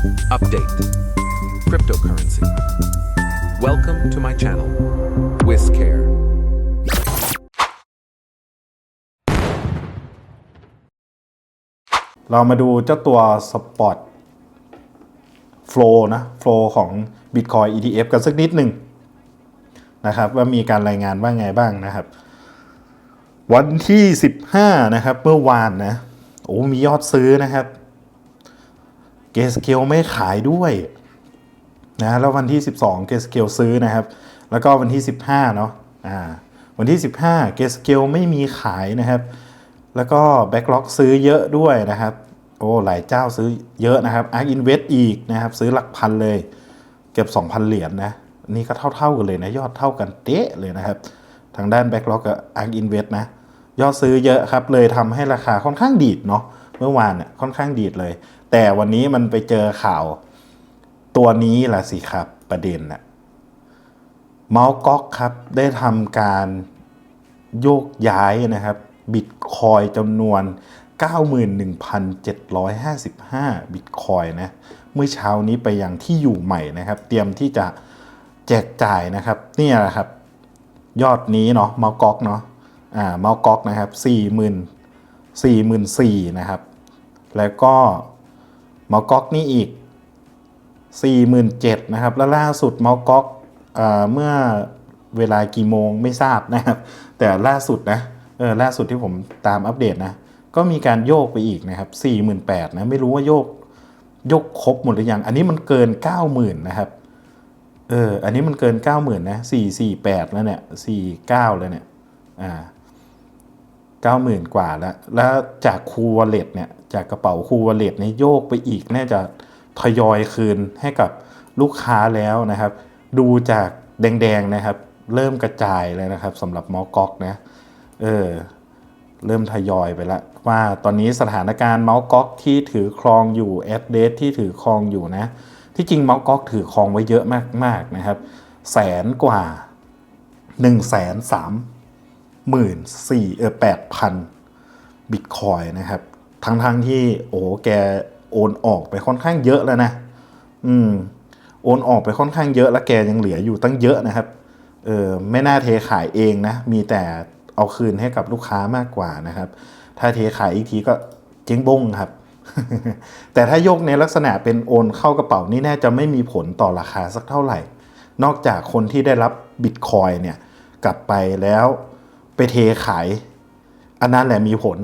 Update Cryptocurrency. Welcome to my channel, WizCare. เรามาดูเจ้าตัว Spot Flow นะ Flow ของ Bitcoin ETF กันสักนิดหนึ่งนะครับ ว่ามีการรายงานว่าไงบ้างนะครับ วันที่ 15 นะครับ เมื่อวานนะ โอ้มียอดซื้อนะครับ เกสเกลไม่ขายด้วยนะแล้ววันที่ 12 เกสเกลซื้อนะครับ แล้วก็วันที่ 15เนาะอ่าวันที่ 15 เกสเกลไม่มีขายนะครับ แล้วก็แบ็กล็อกซื้อเยอะด้วยนะครับโอ้หลายเจ้าซื้อเยอะนะครับ Ark Invest อีกนะครับซื้อหลักพันเลย เกือบ2,000 เหรียญนะนี่ก็เท่าๆกันเลยนะยอดเท่ากันเตะเลยนะครับ ทางด้าน Backlog กับ Ark Invest นะยอดซื้อเยอะครับเลยทำให้ราคาค่อนข้างดีดเนาะเมื่อวานเนี่ยค่อนข้างดีดเลย แต่วันนี้มันไปเจอข่าว ตัวนี้แหละสิครับประเด็นน่ะเมาส์ก๊อกครับได้ทำการโยกย้ายนะครับบิตคอยจำนวน 91,755 บิตคอยนะเมื่อเช้านี้ไปยังที่อยู่ใหม่นะครับ เตรียมที่จะแจกจ่ายนะครับเนี่ยแหละครับ ยอดนี้เนาะเมาส์ก๊อกเนาะอ่าเมาส์ก๊อกนะครับ 40,000 44,000นะครับ แล้วก็ มาส์ก๊อกนี่อีก 47,000นะครับ แล้วล่าสุดมาส์ก๊อกเมื่อเวลากี่โมงไม่ทราบนะครับ แต่ล่าสุดนะเออล่าสุดที่ผมตามอัปเดตนะ ก็มีการโยกไปอีกนะครับ 48,000นะไม่รู้ว่าโยกยกครบหมดหรือยัง อันนี้มันเกิน 90,000นะครับเอออันนี้มันเกิน 90,000นะ448แล้วเนี่ย49แล้วเนี่ยอ่า90,000 กว่าแล้ว แล้วจากคูวอลเล็ตเนี่ย จากกระเป๋าคูวอลเล็ตนี่ยโยกไปอีกน่าจะทยอยคืนให้กับลูกค้าแล้วนะครับ ดูจากแดงๆนะครับ เริ่มกระจายเลยนะครับสำหรับมอก๊อกนะเออเริ่มทยอยไปล้วว่าตอนนี้สถานการณ์เมาส์ก๊อกที่ถือครองอยู่แอดเดทที่ถือครองอยู่นะ ที่จริงเมาส์ก๊อกถือครองไว้เยอะมากๆนะครับ แสนกว่า1นึ่งแสนสามหมื่นสี่เออแปดพันบิตคอยนะครับ ทั้งๆทที่โอ้แกโอนออกไปค่อนข้างเยอะแล้วนะ อืม โอนออกไปค่อนข้างเยอะแล้วแกยังเหลืออยู่ตั้งเยอะนะครับ เออไม่น่าเทขายเองนะ มีแต่เอาคืนให้กับลูกค้ามากกว่านะครับ ถ้าเทขายอีกทีก็เจ๊งบงครับ แต่ถ้ายกในลักษณะเป็นโอนเข้ากระเป๋านี่แน่าจะไม่มีผลต่อราคาสักเท่าไหร่ นอกจากคนที่ได้รับบิตคอยเนี่ย กลับไปแล้วไปเทขาย อันนั้นแหละมีผล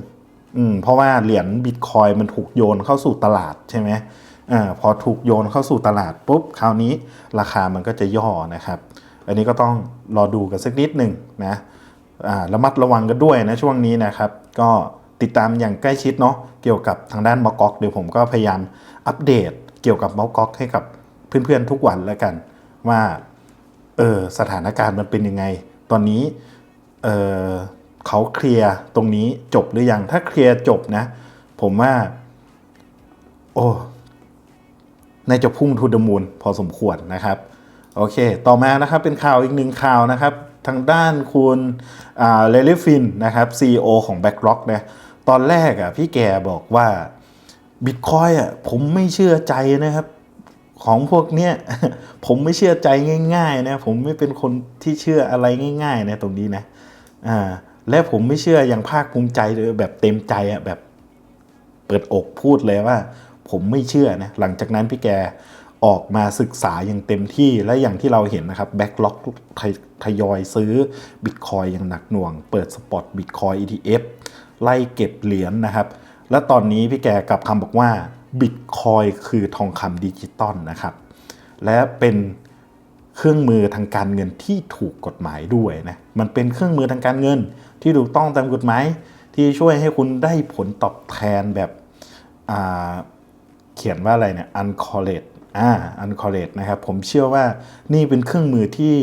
อืมเพราะว่าเหรียญบิตคอยมันถูกโยนเข้าสู่ตลาดใช่ไหมอ่าพอถูกโยนเข้าสู่ตลาดปุ๊บคราวนี้ราคามันก็จะย่อนะครับ อันนี้ก็ต้องรอดูกันสักนิดหนึ่งนะอ่าระมัดระวังกันด้วยนะช่วงนี้นะครับ ก็ติดตามอย่างใกล้ชิดเนาะเกี่ยวกับทางด้านมอกอกเดี๋ยวผมก็พยายามอัปเดตเกี่ยวกับมอกอกให้กับเพื่อนๆทุกวันแล้วกัน ว่าเออสถานการณ์มันเป็นยังไง ตอนนี้เออ เขาเคลียร์ตรงนี้จบหรือยัง ถ้าเคลียร์จบนะ ผมว่า โอ้น่าจะพุ่งทูดมูลพอสมควรนะครับ โอเค ต่อมานะครับเป็นข่าวอีกหนึ่งข่าวนะครับ ทางด้านคุณเลลิฟินนะครับ CEO ของ BlackRock นะตอนแรกอะพี่แกบอกว่า Bitcoin อะผมไม่เชื่อใจนะครับ ของพวกเนี้ยผมไม่เชื่อใจง่าย ๆ นะ ผมไม่เป็นคนที่เชื่ออะไรง่าย ๆ นะ ตรงนี้นะอ่า และผมไม่เชื่ออย่างภาคภูมิใจเลยแบบเต็มใจอะแบบเปิดอกพูดเลยว่า ผมไม่เชื่อนะหลังจากนั้นพี่แกออกมาศึกษาอย่างเต็มที่และอย่างที่เราเห็นนะครับแบ็กล็อกทยอยซื้อบิตคอยอย่างหนักหน่วง เปิดสปอตบิตคอย ETF ไล่เก็บเหรียญนนะครับ และตอนนี้พี่แกกลับคำบอกว่าบิตคอยคือทองคำดิจิตอลนะครับ และเป็น เครื่องมือทางการเงินที่ถูกกฎหมายด้วยนะมันเป็นเครื่องมือทางการเงินที่ถูกต้องตามกฎหมาย ที่ช่วยให้คุณได้ผลตอบแทนแบบเขียนว่าอะไรเนี่ย uncorrelate อ่า uncorrelate นะครับ ผมเชื่อว่านี่เป็นเครื่องมือที่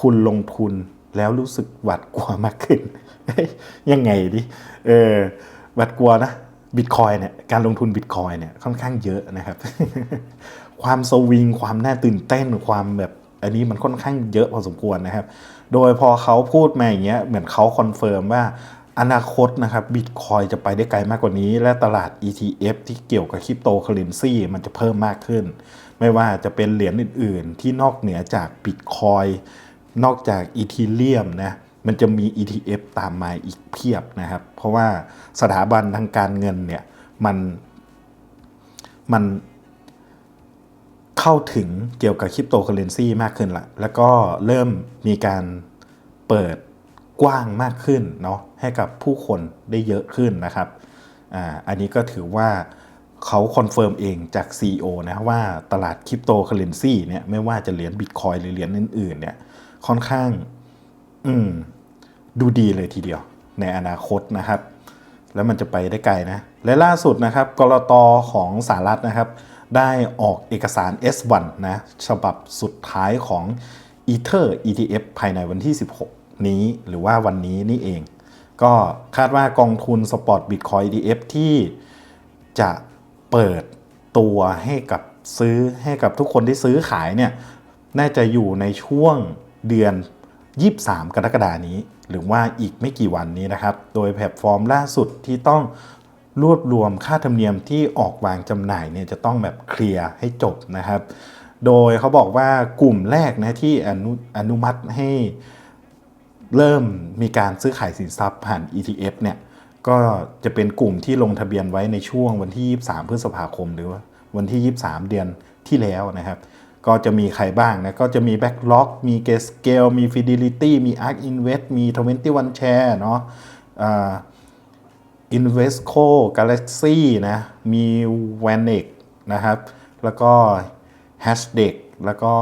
คุณลงทุนแล้วรู้สึกหวาดกลัวมากขึ้น ยังไงดิ เออหวาดกลัวนะบิตคอยเนี่ยการลงทุนบิตคอยเนี่ยค่อนข้างเยอะนะครับ ความสวิง ความน่าตื่นเต้นความแบบ อันนี้มันค่อนข้างเยอะพอสมควรนะครับ โดยพอเขาพูดมาอย่างเงี้ยเหมือนเขาคอนเฟิร์มว่าอนาคตนะครับบิตคอยจะไปได้ไกลมากกว่านี้ และตลาด ETF ที่เกี่ยวกับคริปโตเคอเรนซีมันจะเพิ่มมากขึ้น ไม่ว่าจะเป็นเหรียญอื่น ๆ ที่นอกเหนือจากบิตคอยนอกจากอีทีเรียมนะมันจะมี ETF ตามมาอีกเพียบนะครับ เพราะว่าสถาบันทางการเงินเนี่ยมันมัน เข้าถึงเกี่ยวกับคริปโตเคอเรนซีมากขึ้นละแล้วก็เริ่มมีการเปิดกว้างมากขึ้นเนาะให้กับผู้คนได้เยอะขึ้นนะครับอ่าอันนี้ก็ถือว่าเขาคอนเฟิร์มเองจาก CEO นะว่าตลาดคริปโตเคอเรนซีเนี่ยไม่ว่าจะเหรียญบิตคอยหรือเหรียญอื่นๆเนี่ยค่อนข้างอืมดูดีเลยทีเดียว ในอนาคตนะครับ แล้วมันจะไปได้ไกลนะ และล่าสุดนะครับกรตของสหรัฐนะครับ ได้ออกเอกสาร S1 นะฉบับสุดท้ายของ Ether ETF ภายในวันที่ 16 นี้หรือว่าวันนี้นี่เอง ก็คาดว่ากองทุนสปอร์ต Bitcoin ETF ที่จะเปิดตัวให้กับซื้อให้กับทุกคนที่ซื้อขายเนี่ยน่าจะอยู่ในช่วงเดือน 23 กรกฎานี้ หรือว่าอีกไม่กี่วันนี้นะครับ โดยแพลตฟอร์มล่าสุดที่ต้อง รวบรวมค่าธรรมเนียมที่ออกวางจำหน่ายเนี่ยจะต้องแบบเคลียร์ให้จบนะครับ โดยเขาบอกว่ากลุ่มแรกนะที่อนุอนุมัติให้เริ่มมีการซื้อขายสินทรัพย์ผ่าน ETF เนี่ยก็จะเป็นกลุ่มที่ลงทะเบียนไว้ในช่วงวันที่ 23 พฤษภาคม หรือว่าวันที่ 23 เดือนที่แล้วนะครับ ก็จะมีใครบ้างนะ ก็จะมี Backlog มี g a Scale มี Fidelity มี Ark Invest มี 21 Share เนาะอ่า Invesco Galaxy นะมี v a n e x นะครับ แล้วก็ Hashdex แล้วก็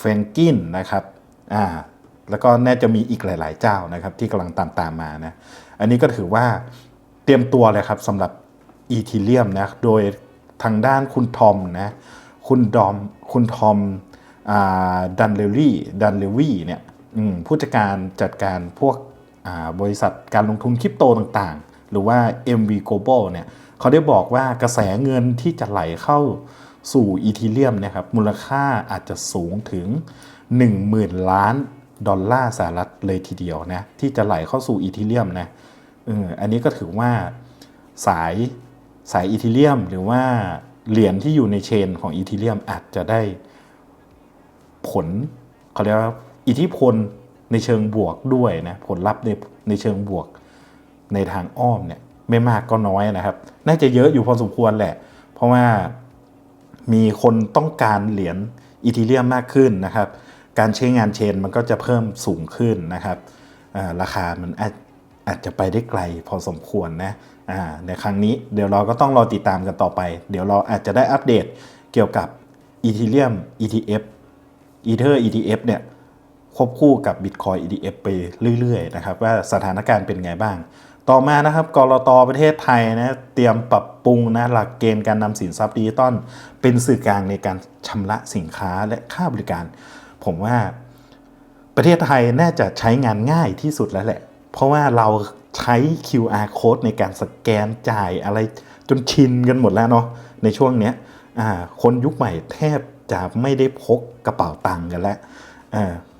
f r a n k i n นะครับอ่าแล้วก็น่าจะมีอีกหลาย ๆ เจ้านะครับ ที่กำลังตามตามมานะ อันนี้ก็ถือว่าเตรียมตัวเลยครับสำหรับอีทีเรียมนะ โดยทางด้านคุณทอมนะ คุณดอม คุณทอมดันเลวี่ดันเลวี่เนี่ยอืมผู้จัดการจัดการพวกอ่าบริษัทการลงทุนคริปโตต่าง หรือว่า MV Global เนี่ยเขาได้บอกว่ากระแสเงินที่จะไหลเข้าสู่อีทีเรียมนะครับมูลค่าอาจจะสูงถึง 10,000 ล้านดอลลาร์สหรัฐเลยทีเดียวนะที่จะไหลเข้าสู่อีทีเรียมนะอออันนี้ก็ถือว่าสายสายอีทีเรียมหรือว่าเหรียญที่อยู่ในเชนของอีทีเรียมอาจจะได้ผลเขาเรียกว่าอิทธิพลในเชิงบวกด้วยนะผลลัพธ์ในในเชิงบวก ในทางอ้อมเนี่ยไม่มากก็น้อยนะครับ น่าจะเยอะอยู่พอสมควรแหละ เพราะว่ามีคนต้องการเหรียญอีทีเรียมมากขึ้นนะครับ การใช้งานเชนมันก็จะเพิ่มสูงขึ้นนะครับราคามันอาจอาจจะไปได้ไกลพอสมควรนะอ่าในครั้งนี้เดี๋ยวเราก็ต้องรอติดตามกันต่อไป เดี๋ยวเราอาจจะได้อัปเดตเกี่ยวกับ Ethereum ETF Ether ETF เนี่ยควบคู่กับ Bitcoin ETF ไปเรื่อยๆนะครับว่าสถานการณ์เป็นไงบ้าง ต่อมานะครับกรตประเทศไทยนะเตรียมปรับปรุงนะหลักเกณฑ์การนำสินทรัพย์ดิจิตอลเป็นสื่อกลางในการชำระสินค้าและค่าบริการ ผมว่าประเทศไทยน่าจะใช้งานง่ายที่สุดแล้วแหละ เพราะว่าเราใช้ QR code ในการสแกนจ่ายอะไรจนชินกันหมดแล้วเนาะในช่วงเนี้ยคนยุคใหม่แทบจะไม่ได้พกกระเป๋าตังค์กันแล้ว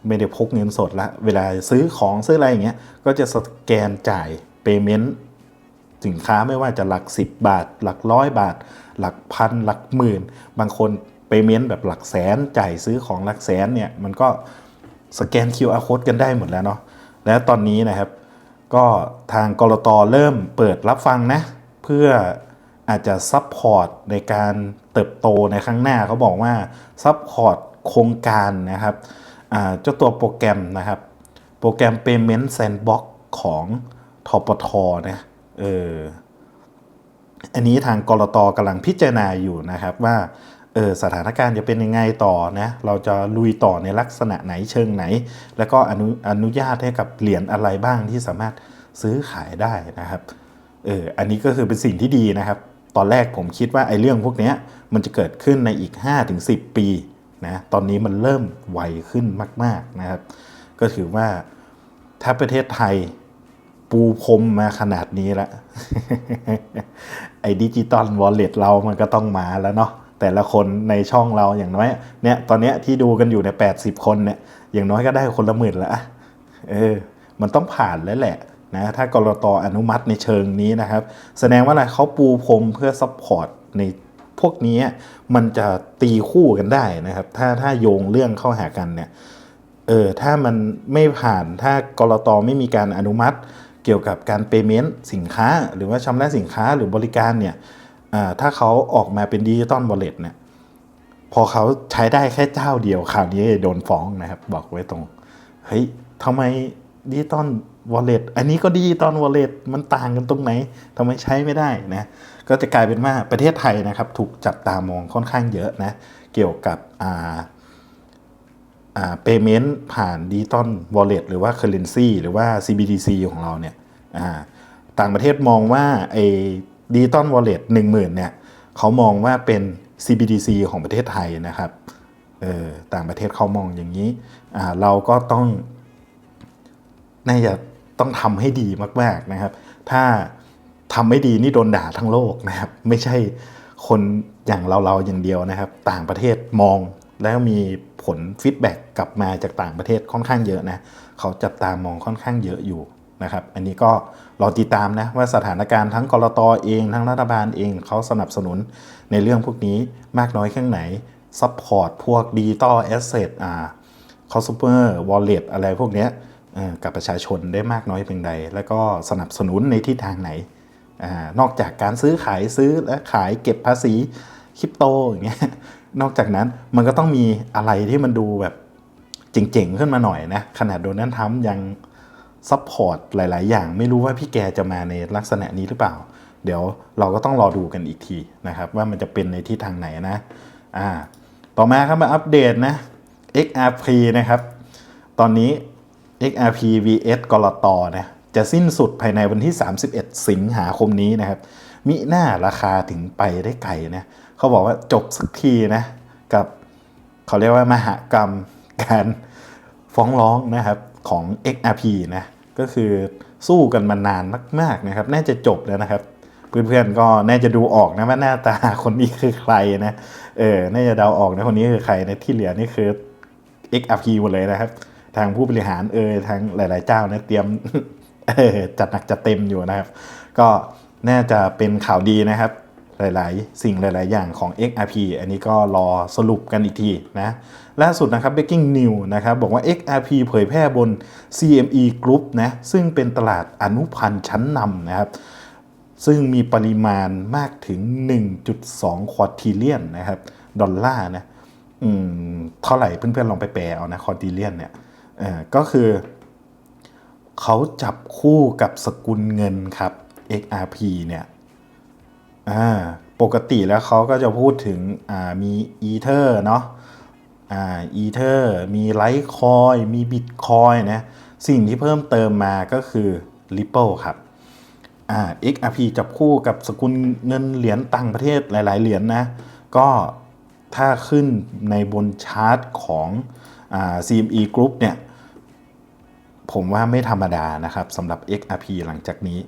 ไม่ได้พกเงินสดละเวลาซื้อของซื้ออะไรอย่างเงี้ยก็จะสแกนจ่าย payment สินค้าไม่ว่าจะหลัก 10 บาท หลักร้อยบาท หลักพันหลักหมื่น บางคนไปเม้นแบบหลักแสนจ่ายซื้อของหลักแสนเนี่ยมันก็สแกน QR code กันได้หมดแล้วเนาะแล้วตอนนี้นะครับ ก็ทางกรตเริ่มเปิดรับฟังนะ เพื่ออาจจะซัพพอร์ตในการเติบโตในข้างหน้าเขาบอกว่าซัพพอร์ตโครงการนะครับเจ้าตัวโปรแกรมนะครับ โปรแกรม Payment Sandbox ของ ทปทนะเอออันนี้ทางกรตกำลังพิจารณาอยู่นะครับว่าเออสถานการณ์จะเป็นยังไงต่อนะเราจะลุยต่อในลักษณะไหนเชิงไหน แล้วก็อนุอนุญาตให้กับเหรียญอะไรบ้างที่สามารถซื้อขายได้นะครับเอออันนี้ก็คือเป็นสิ่งที่ดีนะครับ ตอนแรกผมคิดว่าไอ้เรื่องพวกนี้มันจะเกิดขึ้นในอีก 5-10 ปีนะตอนนี้มันเริ่มไวขึ้นมาก ๆนะครับ ก็ถือว่าถ้าประเทศไทย ปูพรมมาขนาดนี้ล้วไอ้ดิจิตอลวอลเล็ตเรามันก็ต้องมาแล้วเนาะแต่ละคนในช่องเราอย่างน้อยเนี่ยตอนเนี้ยที่ดูกันอยู่ใน 80 คนเนี่ยอย่างน้อยก็ได้คนละหมื่นละเออมันต้องผ่านแล้วแหละนะถ้ากรตอนุมัติในเชิงนี้นะครับ แสดงว่าอะไรเขาปูพรมเพื่อซัพพอร์ตในพวกนี้มันจะตีคู่กันได้นะครับ ถ้าถ้าโยงเรื่องเข้าหากันเนี่ยเออถ้ามันไม่ผ่านถ้ากรตไม่มีการอนุมัติ เกี่ยวกับการเปเมนต์สินค้า หรือว่าชำระสินค้าหรือบริการเนี่ยถ้าเขาออกมาเป็นดิจิตอลวอลเล็ตเนี่ยพอเขาใช้ได้แค่เจ้าเดียวข่าวนี้โดนฟ้องนะครับ บอกไว้ตรง เฮ้ยทำไมดิจิตอลวอลเล็ตอันนี้ก็ดิจิตอลวอลเล็ตมันต่างกันตรงไหนทำไมใช้ไม่ได้นะก็จะกลายเป็นว่าประเทศไทยนะครับ ถูกจับตามองค่อนข้างเยอะนะ เกี่ยวกับ อ่าอ่า payment ผ่านดิจิตอล wallet หรือว่า currency หรือว่า CBDC ของเราเนี่ยอ่าต่างประเทศมองว่าไอ้ดิจิตอล wallet 10,000เนี่ยเขามองว่าเป็น CBDC ของประเทศไทยนะครับเออต่างประเทศเขามองอย่างนี้อ่าเราก็ต้องน่าจะต้องทำให้ดีมากๆนะครับ ถ้าทำไม่ดีนี่โดนด่าทั้งโลกนะครับ ไม่ใช่คนอย่างเราๆอย่างเดียวนะครับ ต่างประเทศมอง แล้วมีผลฟีดแบ็กกลับมาจากต่างประเทศค่อนข้างเยอะนะเขาจับตามองค่อนข้างเยอะอยู่นะครับ อันนี้ก็รอติดตามนะว่าสถานการณ์ทั้งกรตอเองทั้งรัฐบาลเองเขาสนับสนุนในเรื่องพวกนี้มากน้อยแค่ไหนซัพพอร์ตพวกดิจิตอลแอสเซทอ่า consumer wallet อะไรพวกเนี้ยกับประชาชนได้มากน้อยเพียงใด แล้วก็สนับสนุนในทิศทางไหนอนอกจากการซื้อขายซื้อและขายเก็บภาษีคริปโตอย่างเงี้ย นอกจากนั้นมันก็ต้องมีอะไรที่มันดูแบบเจ๋งๆขึ้นมาหน่อยนะ ขนาดโดนัลด์ทรัมป์ยังซัพพอร์ตหลาย ๆ อย่างไม่รู้ว่าพี่แกจะมาในลักษณะนี้หรือเปล่า เดี๋ยวเราก็ต้องรอดูกันอีกทีนะครับว่ามันจะเป็นในทิศทางไหนนะอ่าต่อมาครับมาอัปเดตนะ XRP นะครับ ตอนนี้ XRP vs กรตนะจะสิ้นสุดภายในวันที่ 31 สิงหาคมนี้นะครับ มิหน้าราคาถึงไปได้ไกลนะ เขาบอกว่าจบสักทีนะกับเขาเรียกว่ามหากรรมการฟ้องร้องนะครับของ XRP นะก็คือสู้กันมานานมากๆนะครับน่าจะจบแล้วนะครับ เพื่อนๆก็น่าจะดูออกนะว่าหน้าตาคนนี้คือใครนะเออน่าจะเดาออกนะคนนี้คือใครนะที่เหลือนี่คือ XRP หมดเลยนะครับ ทางผู้บริหารเอยทางหลาย ๆ เจ้านะเตรียมออจัดหนักจัดเต็มอยู่นะครับ ก็น่าจะเป็นข่าวดีนะครับ หลาย ๆ สิ่งหลาย ๆ อย่างของ XRP อันนี้ก็รอสรุปกันอีกทีนะล่าสุดนะครับ Breaking News นะครับบอกว่า XRP เผยแพร่บน CME Group นะซึ่งเป็นตลาดอนุพันธ์ชั้นนำนะครับ ซึ่งมีปริมาณมากถึง 1.2 ควอติเลียนนะครับ ดอลลาร์นะเท่าไหร่เพื่อน ๆ ลองไปแปลเอานะควอติเลียนเนี่ยก็คือเขาจับคู่กับสกุลเงินครับ XRP เนี่ย อ่าปกติแล้วเขาก็จะพูดถึงอ่ามีอีเทอร์เนาะอ่าอีเทอร์มีไลท์คอยมีบิตคอยนะสิ่งที่เพิ่มเติมมาก็คือ Ripple ครับอ่า XRP จับคู่กับสกุลเงินเหรียญต่างประเทศหลาย ๆ เหรียญนะก็ถ้าขึ้นในบนชาร์ตของอ่า CME Group เนี่ย ผมว่าไม่ธรรมดานะครับสำหรับ XRP หลังจากนี้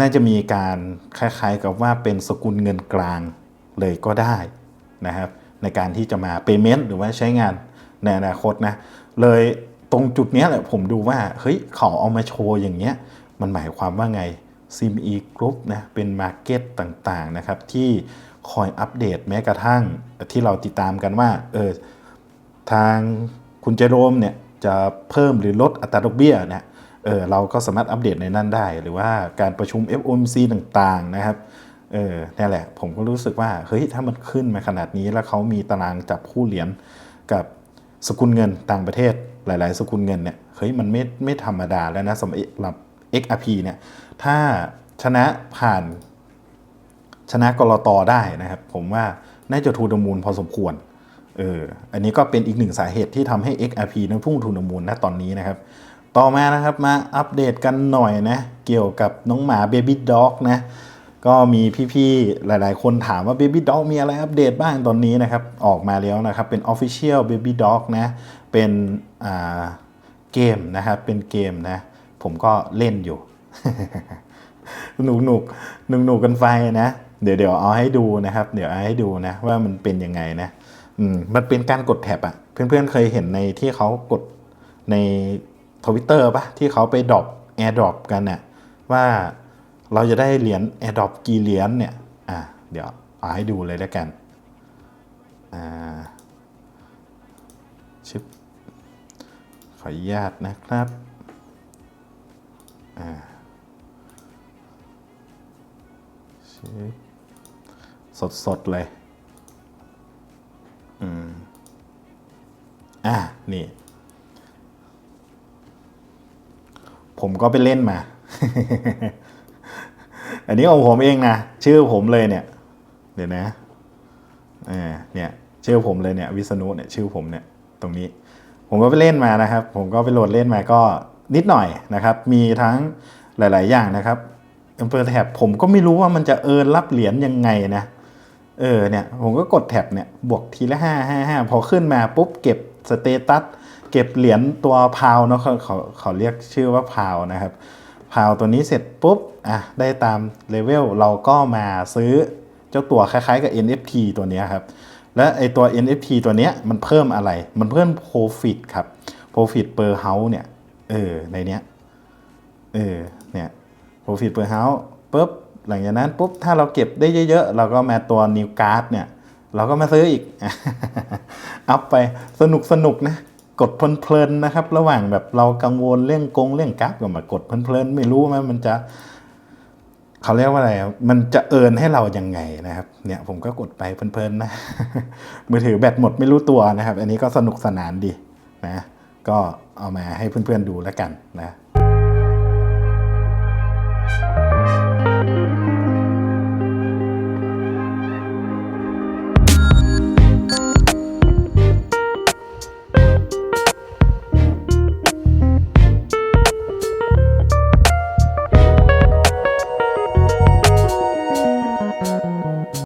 น่าจะมีการคล้ายๆกับว่าเป็นสกุลเงินกลางเลยก็ได้นะครับ ในการที่จะมา payment หรือว่าใช้งานในอนาคตนะ เลยตรงจุดนี้แหละผมดูว่า เฮ้ยเขาเอามาโชว์อย่างเงี้ย มันหมายความว่าไง CME Group นะ เป็นมาร์เก็ตต่างๆนะครับ ที่คอยอัปเดตแม้กระทั่งที่เราติดตามกันว่าเออทางคุณเจโรมเนี่ยจะเพิ่มหรือลดอัตราดอกเบี้ยเนี่ย เออเราก็สามารถอัปเดตในนั้นได้ หรือว่าการประชุม FOMC ต่างๆนะครับเออนี่แหละ ผมก็รู้สึกว่าเฮ้ยถ้ามันขึ้นมาขนาดนี้แล้วเขามีตารางจับคู่เหรียญกับสกุลเงินต่างประเทศหลาย ๆ สกุลเงินเนี่ยเฮ้ยมันไม่ไม่ธรรมดาแล้วนะสำหรับ XRP เนี่ยถ้าชนะผ่านชนะกรตได้นะครับ ผมว่าน่าจะทูดมูลพอสมควรเอออันนี้ก็เป็นอีกหนึ่งสาเหตุที่ทำให้ XRP นั้นพุ่งทูนมูลณตอนนี้นะครับ ต่อมานะครับมาอัปเดตกันหน่อยนะ เกี่ยวกับน้องหมา Baby Dog นะ ก็มีพี่ๆ หลายๆ คนถามว่า Baby Dog มีอะไรอัปเดตบ้างตอนนี้นะครับ ออกมาแล้วนะครับ เป็น Official Baby Dog นะ เป็นเกมนะครับ เป็นเกมนะ ผมก็เล่นอยู่ หนุกหนุกหนุกหนุกกันไฟนะ เดี๋ยวเดี๋ยวเอาให้ดูนะครับ เดี๋ยวเอาให้ดูนะ ว่ามันเป็นยังไงนะอืมมันเป็นการกดแท็บอะเพื่อนๆ เคยเห็นในที่เขากดใน ทวิตเตอร์ปะที่เขาไปดรอป AirDrop กันเนี่ยว่าเราจะได้เหรียญ AirDrop กี่เหรียญเนี่ยอะเดี๋ยวเอาให้ดูเลยแล้วกันอ่าชึบขออนุญาตนะครับอ่าชึบสดๆเลยอืมอะนี่ ผมก็ไปเล่นมา อันนี้ของผมเองนะ ชื่อผมเลยเนี่ย เดี๋ยวนะเนี่ยชื่อผมเลยเนี่ยวิษณุเนี่ยชื่อผมเนี่ยตรงนี้ ผมก็ไปเล่นมานะครับ ผมก็ไปโหลดเล่นมาก็นิดหน่อยนะครับ มีทั้งหลาย ๆ อย่างนะครับอำเภอแถบผมก็ไม่รู้ว่ามันจะเอินรับเหรียญยังไงนะเออเนี่ยผมก็กดแท็บเนี่ยบวกทีละห้าห้าห้าพอขึ้นมาปุ๊บเก็บสเตตัส เก็บเหรียญตัวพาวเนาะเขาเขาเขาเรียกชื่อว่าพาวนะครับ พาวตัวนี้เสร็จปุ๊บอะได้ตามเลเวลเราก็มาซื้อเจ้าตัวคล้ายๆกับ NFT ตัวนี้ครับ และไอตัว NFT ตัวเนี้ยมันเพิ่มอะไร มันเพิ่ม profit ครับ profit per house เนี่ยเออในเนี้ยเออเนี่ย profit per house ปุ๊บหลังจากนั้นปุ๊บถ้าเราเก็บได้เยอะๆ เราก็มาตัว new card เนี่ย เราก็มาซื้ออีก อัพไปสนุกสนุกนะ กดเพลินๆนะครับ ระหว่างแบบเรากังวลเรื่องกงเรื่องกราฟก็มากดเพลินๆไม่รู้ว่ามันจะเขาเรียกว่าอะไร มันจะเอินให้เรายังไงนะครับ เนี่ยผมก็กดไปเพลินๆนะมือถือแบตหมดไม่รู้ตัวนะครับ อันนี้ก็สนุกสนานดีนะ ก็เอามาให้เพื่อนๆดูแล้วกันนะ